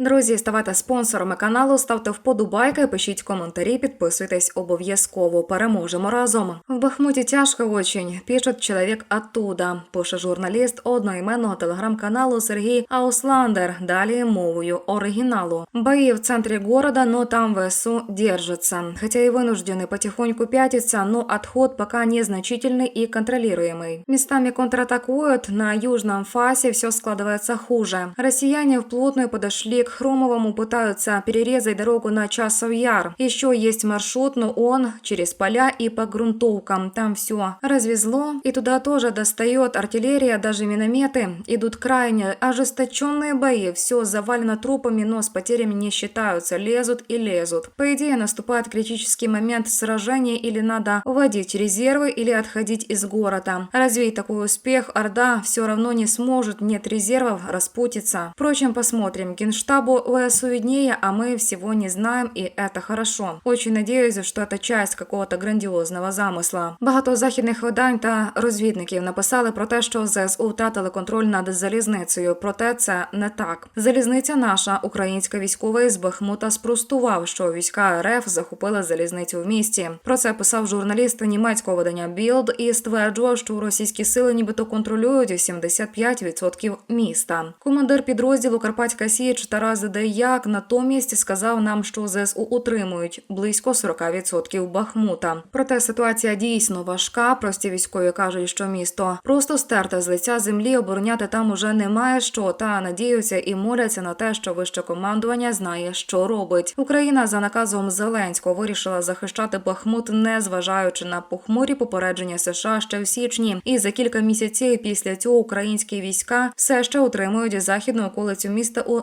Друзі, ставайте спонсорами каналу, ставте вподобайки, пишіть коментарі, підписуйтесь обов'язково. Переможемо разом. В Бахмуті тяжко очень. Пишет чоловік оттуда. Пише журналіст одноіменного телеграм-каналу Сергій Аусландер. Далі мовою оригіналу. Бои в центре города, но там ВСУ держится. Хотя и вынуждены потихоньку пятиться, но отход пока незначительный и контролируемый. Местами контратакуют, на южном фасе все складывается хуже. Россияне вплотную подошли к Хромовому, пытаются перерезать дорогу на Часов Яр. Еще есть маршрут, но он через поля и по грунтовкам. Там все развезло, и туда тоже достает артиллерия, даже минометы. Идут крайне ожесточенные бои, все завалено трупами, но с потерями не считаются, лезут и лезут. По идее, наступает критический момент сражения или надо вводить резервы или отходить из города. Развить такой успех Орда все равно не сможет, нет резервов, распутится. Впрочем, посмотрим. Генштабу ВСУ виднее, а мы всего не знаем, и это хорошо. Очень надеюсь, что это часть какого-то грандіозного замисла. Багато західних видань та розвідників написали про те, що ЗСУ втратили контроль над залізницею. Проте це не так. Залізниця наша, українська військова із Бахмута спростував, що війська РФ захопили залізницю в місті. Про це писав журналіст німецького видання Білд і стверджував, що російські сили нібито контролюють 75% міста. Командир підрозділу Карпатська Січ Тарас Деяк натомість сказав нам, що ЗСУ утримують близько 40% Бахмута. Проте ситуація дійсно важка. Прості військові кажуть, що місто просто стерте з лиця землі. Обороняти там уже немає що. Та надіються і моляться на те, що вище командування знає, що робить. Україна за наказом Зеленського вирішила захищати Бахмут, не зважаючи на похмурі попередження США ще в січні. І за кілька місяців після цього українські війська все ще утримують західну околицю міста у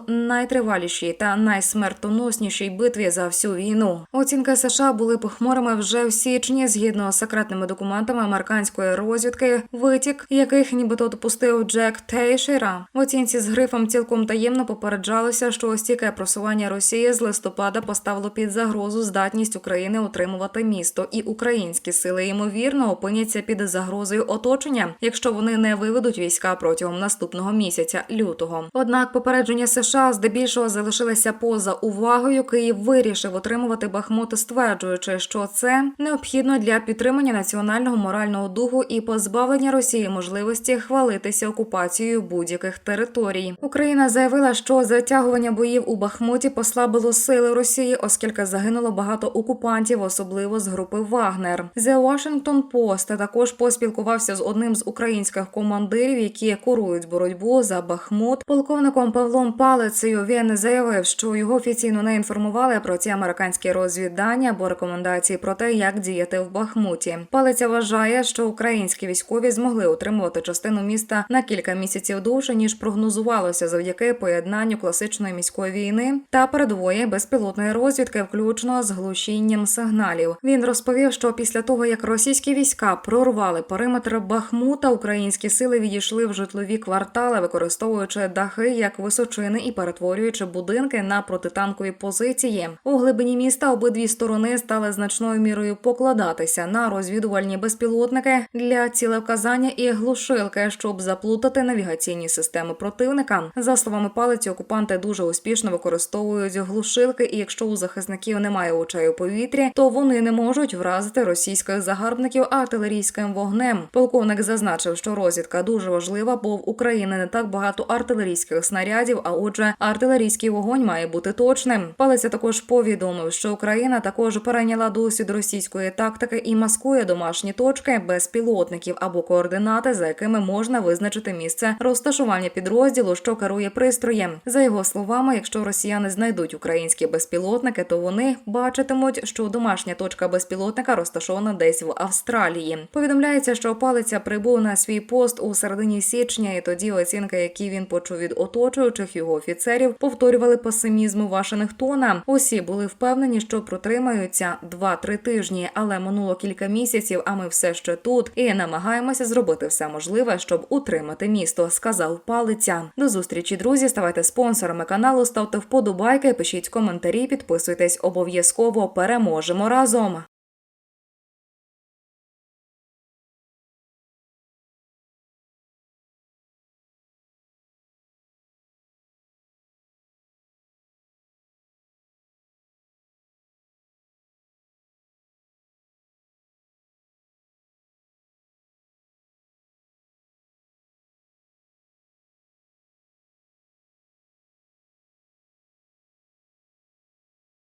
найтривалішій та найсмертоноснішій битві за всю війну. Оцінки США були похмурими вже в січні, згідно з секретними документами американської розвідки, витік яких нібито допустив Джек Тейшера. В оцінці з грифом цілком таємно попереджалося, що стійке просування Росії з листопада поставило під загрозу здатність України утримувати місто, і українські сили ймовірно опиняться під загрозою оточення, якщо вони не виведуть війська протягом наступного місяця лютого. Однак попередження США здебільшого залишилися поза увагою. Київ вирішив отримувати Бахмут, стверджуючи, що це необхідно для підтримання національного морального духу і позбавлення Росії можливості хвалитися окупацією будь-яких територій. Україна заявила, що затягування боїв у Бахмуті послабило сили Росії, оскільки загинуло багато окупантів, особливо з групи Вагнер. The Washington Post також поспілкувався з одним з українських командирів, які курують боротьбу за Бахмут, полковником Павлом Палицею. Він заявив, що його офіційно не інформували про ці американські розвіддання або рекомендації про те, як діяти в Бахмуті. Палиця вважає, що українські військові змогли утримувати частину міста на кілька місяців довше ніж прогнозувалося завдяки поєднанню класичної міської війни та передової безпілотної розвідки, включно з глушінням сигналів. Він розповів, що після того як російські війська прорвали периметр Бахмута, українські сили відійшли в житлові квартали, використовуючи дахи як височини і перетворюючи будинки на протитанкові позиції. У глибині міста обидві сторони стали значною мірою покладатися на розвідувальні безпілотники для цілевказання і глушилки, щоб заплутати навігаційні системи противника. За словами палиці, окупанти дуже успішно використовують глушилки, і якщо у захисників немає очей у повітрі, то вони не можуть вразити російських загарбників артилерійським вогнем. Полковник зазначив, що розвідка дуже важлива, бо в Україні не так багато артилерійських снарядів. А отже, артилерійський вогонь має бути точним. Палиця також повідомив, що Україна також перейняла досвід російської тактики і маскує домашні точки безпілотників або координати, за якими можна визначити місце розташування підрозділу, що керує пристроєм. За його словами, якщо росіяни знайдуть українські безпілотники, то вони бачитимуть, що домашня точка безпілотника розташована десь в Австралії. Повідомляється, що палиця прибув на свій пост у середині січня, і тоді оцінки, які він почув від оточуючих його офіцерів, повторювали песимізму Вашингтона. Усі були впевнені, що протримаються 2-3 тижні, але минуло кілька місяців. А ми все ще тут і намагаємося зробити все можливе, щоб утримати місто. Сказав палиця. До зустрічі, друзі. Ставайте спонсорами каналу, ставте вподобайки, пишіть коментарі, підписуйтесь обов'язково. Переможемо разом.